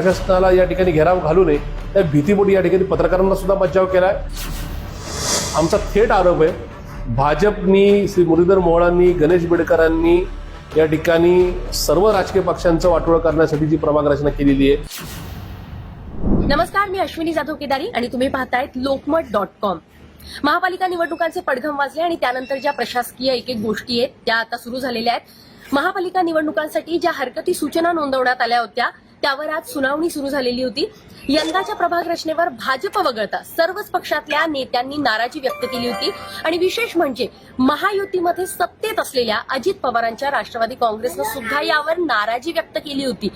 प्रशासनाला या ठिकाणी घेराव घालू नये त्या भीतीपोटी या ठिकाणी पत्रकारांना सुद्धा बचाव केलाय. आमचा थेट आरोप आहे भाजपनी श्री मुरलीधर मोहळांनी गणेश बिडकरांनी या ठिकाणी सर्व राजकीय पक्षांचं वाटोळ करण्यासाठी जी प्रभाग रचना केलेली आहे. नमस्कार मी अश्विनी जाधव केदारी आणि तुम्ही पाहतायत लोकमत डॉट कॉम. महापालिका निवडणुकांचे पडघम वाजले आणि त्यानंतर ज्या प्रशासकीय एक एक गोष्टी आहेत त्या आता सुरू झालेल्या आहेत. महापालिका निवडणुकांसाठी ज्या हरकती सूचना नोंदवण्यात आल्या होत्या त्यावर आज सुनावणी सुरू झालेली होती. यंदाच्या प्रभाग रचनेवर भाजप वगळता सर्वच पक्षातल्या नेत्यांनी नाराजी व्यक्त केली होती. आणि विशेष म्हणजे महायुतीमध्ये सत्तेत असलेल्या अजित पवारांच्या राष्ट्रवादी काँग्रेसनं सुद्धा यावर नाराजी व्यक्त केली होती.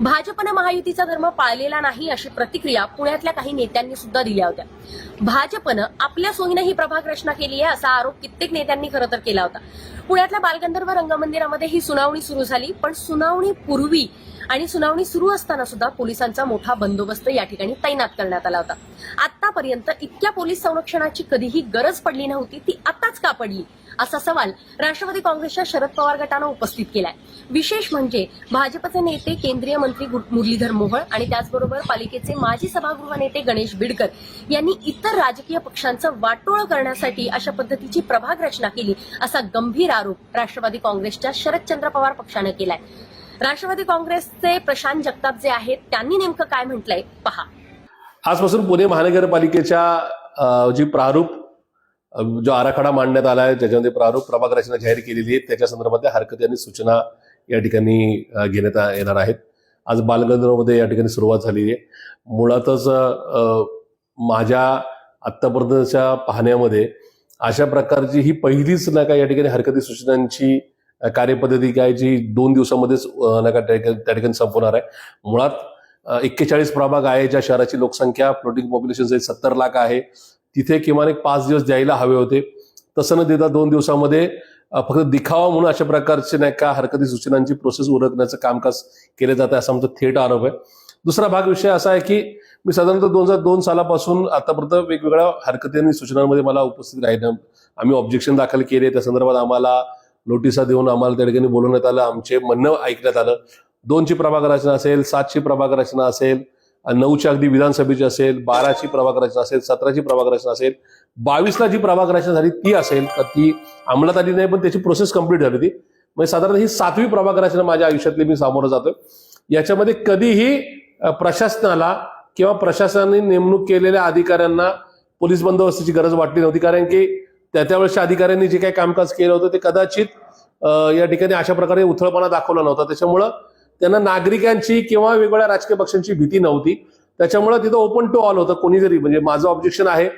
भाजपनं महायुतीचा धर्म पाळलेला नाही अशी प्रतिक्रिया पुण्यातल्या काही नेत्यांनी सुद्धा दिल्या होत्या. भाजपनं आपल्या सोयीनं ही प्रभाग रचना केली आहे असा आरोप कित्येक नेत्यांनी खरं तर केला होता. पुण्यातल्या बालगंधर्व रंगमंदिरामध्ये ही सुनावणी सुरू झाली पण सुनावणी पूर्वी आणि सुनावणी सुरू असताना सुद्धा पोलिसांचा मोठा बंदोबस्त या ठिकाणी तैनात करण्यात आला होता. आतापर्यंत इतक्या पोलीस संरक्षणाची कधीही गरज पडली नव्हती ती आताच का पडली? असा सवाल राष्ट्रवादी काँग्रेसच्या शरद पवार गटानं उपस्थित केलाय. विशेष म्हणजे भाजपचे नेते केंद्रीय मंत्री मुरलीधर मोहोळ आणि त्याचबरोबर पालिकेचे माजी सभागृह नेते गणेश बिडकर यांनी इतर राजकीय पक्षांचं वाटोळ करण्यासाठी अशा पद्धतीची प्रभाग रचना केली असा गंभीर आरोप राष्ट्रवादी काँग्रेसच्या शरदचंद्र पवार पक्षानं केलाय. राष्ट्रवादी काँग्रेसचे प्रशांत जगताप जे आहेत त्यांनी नेमकं काय म्हटलंय? पहा. आजपासून पुणे महानगरपालिकेच्या जी प्रारूप जो आराखडा मांडण्यात आला आहे ज्याच्यामध्ये प्रारूप प्रभाग रचना जाहीर केलेली आहे त्याच्या संदर्भातल्या हरकती आणि सूचना या ठिकाणी घेण्यात येणार आहेत. आज बालगंधर्वमध्ये या ठिकाणी सुरुवात झाली आहे. मुळातच माझ्या आत्तापर्यंतच्या पाहण्यामध्ये अशा प्रकारची ही पहिलीच ना का या ठिकाणी हरकती सूचनांची कार्यपद्धती काय जी दोन दिवसामध्येच नका त्या ठिकाणी संपवणार आहे. मुळात एक्केचाळीस प्रभाग आहे ज्या शहराची लोकसंख्या फ्लोटिंग पॉप्युलेशन सत्तर लाख आहे. तिथे किमान एक पाच दिवस द्यायला हवे होते. तसं न देता दोन दिवसामध्ये फक्त दिखावा म्हणून अशा प्रकारचे नाही का हरकती सूचनांची प्रोसेस उरकण्याचं कामकाज केलं जातं असा आमचा थेट आरोप आहे. दुसरा भाग विषय असा आहे की मी साधारणतः दोन हजार दोन सालापासून आतापर्यंत वेगवेगळ्या हरकती आणि सूचनांमध्ये मला उपस्थित राहिलं. आम्ही ऑब्जेक्शन दाखल केले. त्या संदर्भात आम्हाला नोटिसा देऊन आम्हाला त्या ठिकाणी बोलवण्यात आलं आमचे म्हणणं ऐकण्यात आलं. दोनची प्रभाग रचना असेल सातची प्रभाग रचना असेल नऊची अगदी विधानसभेची असेल बाराची प्रभाग रचना असेल सतराची प्रभाग रचना असेल बावीसला जी प्रभाग रचना झाली ती असेल तर ती अंमलात आली नाही पण त्याची प्रोसेस कंप्लीट झाली होती. म्हणजे साधारण ही सातवी प्रभाग रचना माझ्या आयुष्यातली मी सामोरं जातोय. याच्यामध्ये कधीही प्रशासनाला किंवा प्रशासनाने नेमणूक केलेल्या अधिकाऱ्यांना पोलीस बंदोबस्ताची गरज वाटली नव्हती कारण की त्या त्यावेळेसच्या अधिकाऱ्यांनी जे काही कामकाज केलं होतं ते कदाचित या ठिकाणी अशा प्रकारे उथळपणा दाखवला नव्हता. त्याच्यामुळं त्यांना नागरिकांची किंवा वेगवेगळ्या राजकीय पक्षांची भीती नव्हती. त्याच्यामुळं तिथं ओपन टू ऑल होतं कोणी जरी म्हणजे माझं ऑब्जेक्शन आहे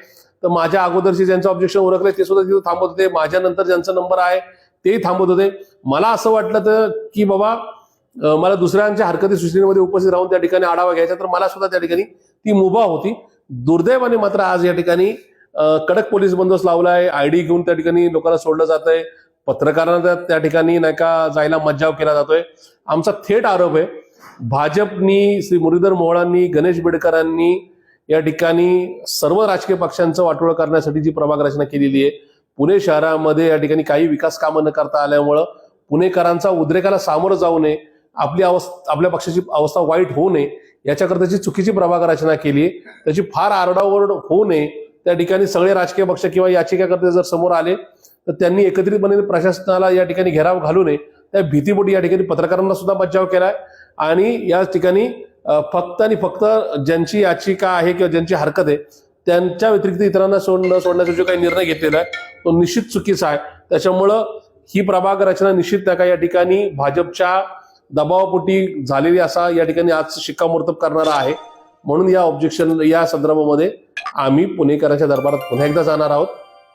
तर माझ्या अगोदरचे ज्यांचं ऑब्जेक्शन ओळखले ते सुद्धा तिथं थांबत होते. माझ्या नंतर ज्यांचा नंबर आहे तेही थांबत होते. मला असं वाटलं तर की बाबा मला दुसऱ्यांच्या हरकती सूचनेमध्ये उपस्थित राहून त्या ठिकाणी आढावा घ्यायचा तर मला सुद्धा त्या ठिकाणी ती मुभा होती. दुर्दैवाने मात्र आज या ठिकाणी कडक पोलीस बंदोबस्त लावलाय. आयडी घेऊन त्या ठिकाणी लोकांना सोडलं जात आहे पत्रकारांना त्या- ठिकाणी नाही का जायला मज्जाव केला जातोय. आमचा थेट आरोप आहे भाजपनी श्री मुरलीधर मोहोळांनी गणेश बिडकरांनी या ठिकाणी सर्व राजकीय पक्षांचं वाटोळ करण्यासाठी जी प्रभाग रचना केलेली आहे पुणे शहरामध्ये या ठिकाणी काही विकास कामं न करता आल्यामुळं पुणेकरांचा उद्रेकाला सामोरं जाऊ नये आपली अवस्था आपल्या पक्षाची अवस्था वाईट होऊ नये याच्याकरताची चुकीची प्रभाग रचना केली आहे त्याची फार आरडाओरड होऊ नये त्या ठिकाणी सगळे राजकीय पक्ष किंवा याचिकाकर्ते जर समोर आले तर त्यांनी एकत्रितपणे प्रशासनाला या ठिकाणी घेराव घालू नये. त्या भीतीपोटी या ठिकाणी पत्रकारांना सुद्धा बचाव केलाय. आणि या ठिकाणी फक्त आणि फक्त ज्यांची याचिका आहे किंवा ज्यांची हरकत आहे त्यांच्या व्यतिरिक्त इतरांना सोड सोडण्याचा जो काही निर्णय घेतलेला आहे तो निश्चित चुकीचा आहे. त्याच्यामुळं ही प्रभाग रचना निश्चित त्या या ठिकाणी भाजपच्या दबावापोटी झालेली असा या ठिकाणी आज शिक्कामोर्तब करणारा आहे. म्हणून या ऑब्जेक्शन या संदर्भामध्ये आम्ही पुणेकरांच्या दरबारात पुन्हा एकदा जाणार आहोत.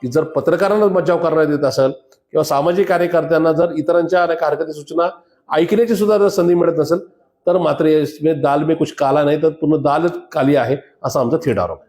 की जर पत्रकारांना मज्जाव करण्यात येत असेल किंवा सामाजिक कार्यकर्त्यांना जर इतरांच्या अनेक हरकती सूचना ऐकण्याची सुद्धा जर संधी मिळत नसेल तर मात्र इसमें दाल में कुछ काला नाही तर पूर्ण दालच काली आहे असा आमचा थेट आरोप आहे.